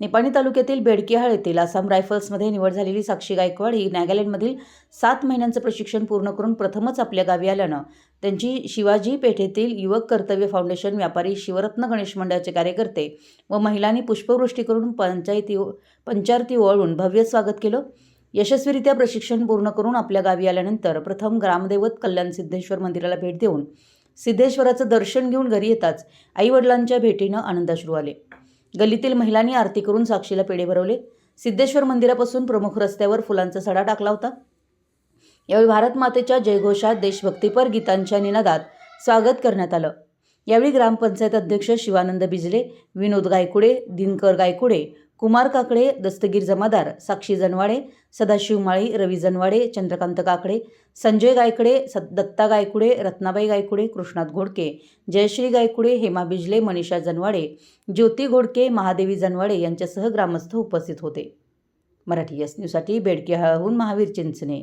निपाणी तालुक्यातील बेडकिहाळ येथील आसाम रायफल्समध्ये निवड झालेली साक्षी गायकवाड ही नागालँडमधील सात महिन्यांचं प्रशिक्षण पूर्ण करून प्रथमच आपल्या गावी आल्यानं त्यांची शिवाजी पेठेतील युवक कर्तव्य फाउंडेशन व्यापारी शिवरत्न गणेश मंडळाचे कार्यकर्ते व महिलांनी पुष्पवृष्टी करून पंचायती पंचारती ओळून भव्य स्वागत केलं. यशस्वीरित्या प्रशिक्षण पूर्ण करून आपल्या गावी आल्यानंतर प्रथम ग्रामदैवत कल्याण सिद्धेश्वर मंदिराला भेट देऊन सिद्धेश्वराचं दर्शन घेऊन घरी येताच आईवडिलांच्या भेटीनं आनंदाश्रू आले. गल्लीतील महिलांनी आरती करून साक्षीला पेढे भरवले. सिद्धेश्वर मंदिरापासून प्रमुख रस्त्यावर फुलांचा सडा टाकला होता. यावेळी भारत मातेच्या जयघोषात देशभक्तीपर गीतांच्या निनादात स्वागत करण्यात आलं. यावेळी ग्रामपंचायत अध्यक्ष शिवानंद बिजले विनोद गायकुडे दिनकर गायकुडे कुमार काकडे दस्तगीर जमादार साक्षी जनवाडे सदाशिव माळी रवी जनवाडे चंद्रकांत काकडे संजय गायकडे सद दत्ता गायकुडे रत्नाबाई गायकुडे कृष्णात घोडके जयश्री गायकुडे हेमा बिजले मनीषा जनवाडे ज्योती घोडके महादेवी जनवाडे यांच्यासह ग्रामस्थ उपस्थित होते. मराठी एस न्यूजसाठी बेडकेहाळहून महावीर चिंचणे.